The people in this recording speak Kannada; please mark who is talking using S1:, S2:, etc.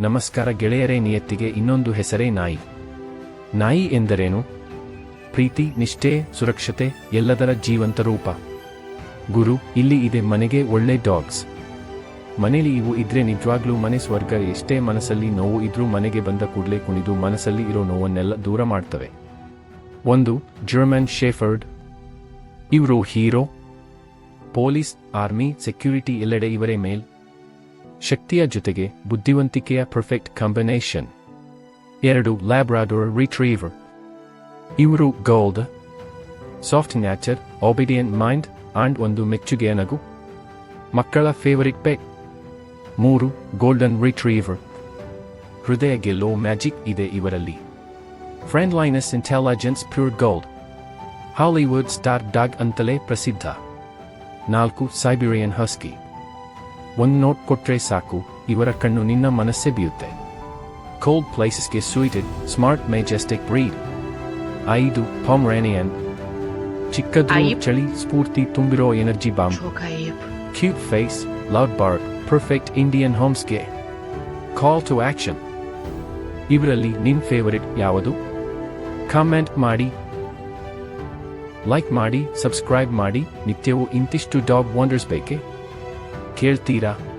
S1: ನಮಸ್ಕಾರ ಗೆಳೆಯರೇ ನಿಯತ್ತಿಗೆ ಇನ್ನೊಂದು ಹೆಸರೇ ನಾಯಿ. ನಾಯಿ ಎಂದರೇನು? ಪ್ರೀತಿ, ನಿಷ್ಠೆ, ಸುರಕ್ಷತೆ, ಎಲ್ಲದರ ಜೀವಂತ ರೂಪ. ಗುರು, ಇಲ್ಲಿ ಇದೆ ಮನೆಗೆ ಒಳ್ಳೆ ಡಾಗ್ಸ್. ಮನೇಲಿ ಇವು ಇದ್ರೆ ನಿಜವಾಗ್ಲೂ ಮನೆ ಸ್ವರ್ಗ, ಎಷ್ಟೇ ಮನಸ್ಸಲ್ಲಿ ನೋವು ಇದ್ರೂ ಮನೆಗೆ ಬಂದ ಕೂಡಲೇ ಕುಣಿದು ಮನಸ್ಸಲ್ಲಿ ಇರೋ ನೋವನ್ನೆಲ್ಲ ದೂರ ಮಾಡ್ತವೆ. ಒಂದು ಜರ್ಮನ್ ಶೇಫರ್ಡ್ ಇವರು ಹೀರೋ. ಪೊಲೀಸ್, ಆರ್ಮಿ, ಸೆಕ್ಯೂರಿಟಿ ಎಲ್ಲೆಡೆ ಇವರೇ ಮೇಲ್. ಶಕ್ತಿಯ ಜೊತೆಗೆ ಬುದ್ಧಿವಂತಿಕೆಯ ಪರ್ಫೆಕ್ಟ್ ಕಾಂಬಿನೇಷನ್ ಎರಡು ಲ್ಯಾಬ್ರಾಡೋರ್ ರಿಟ್ರೀವರ್ ಇವರು gold soft nature obedient mind and ಒಂದು ಮೆಚ್ಚುಗೆಯ ನಗು. ಮಕ್ಕಳ ಫೇವರಿಟ್ ಪೆಟ್ ಮೂರು ಗೋಲ್ಡನ್ ರಿಟ್ರೀವರ್ ಹೃದಯ ಗೆಲ್ಲೋ ಮ್ಯಾಜಿಕ್ ಇದೆ ಇವರಲ್ಲಿ. Friendliness intelligence pure gold Hollywood star dog ಅಂತಲೇ ಪ್ರಸಿದ್ಧ. ನಾಲ್ಕು ಸೈಬಿರಿಯನ್ ಹಸ್ಕಿ ಒಂದು ನೋಟ್ ಕೊಟ್ರೆ ಸಾಕು ಇವರ ಕಣ್ಣು ನಿನ್ನ ಮನಸ್ಸೆ ಬಿಯುತ್ತೆ. ಕೋಲ್ಡ್ ಪ್ಲೇಸಸ್ಗೆ ಸೂಯಿಟೆಡ್ ಸ್ಮಾರ್ಟ್ ಮೇಜೆಸ್ಟಿಕ್ ಬ್ರೀಡ್ ಐದು ಪಾಮ್ರೇನಿಯನ್ ಚಿಕ್ಕದು ಚಳಿ ಸ್ಫೂರ್ತಿ ತುಂಬಿರೋ energy bomb. Cute face loud bark perfect Indian ಹೋಮ್ಸ್ಗೆ call to action ಇವರಲ್ಲಿ ನಿಮ್ ಫೇವರಿಟ್ ಯಾವುದು? ಕಾಮೆಂಟ್ ಮಾಡಿ. ಲೈಕ್ ಮಾಡಿ ಸಬ್ಸ್ಕ್ರೈಬ್ ಮಾಡಿ. ನಿತ್ಯವೂ ಇಂತಿಷ್ಟು ಡಾಗ್ ವಾಂಡರ್ಸ್ ಬೇಕೆ? cualquier tira.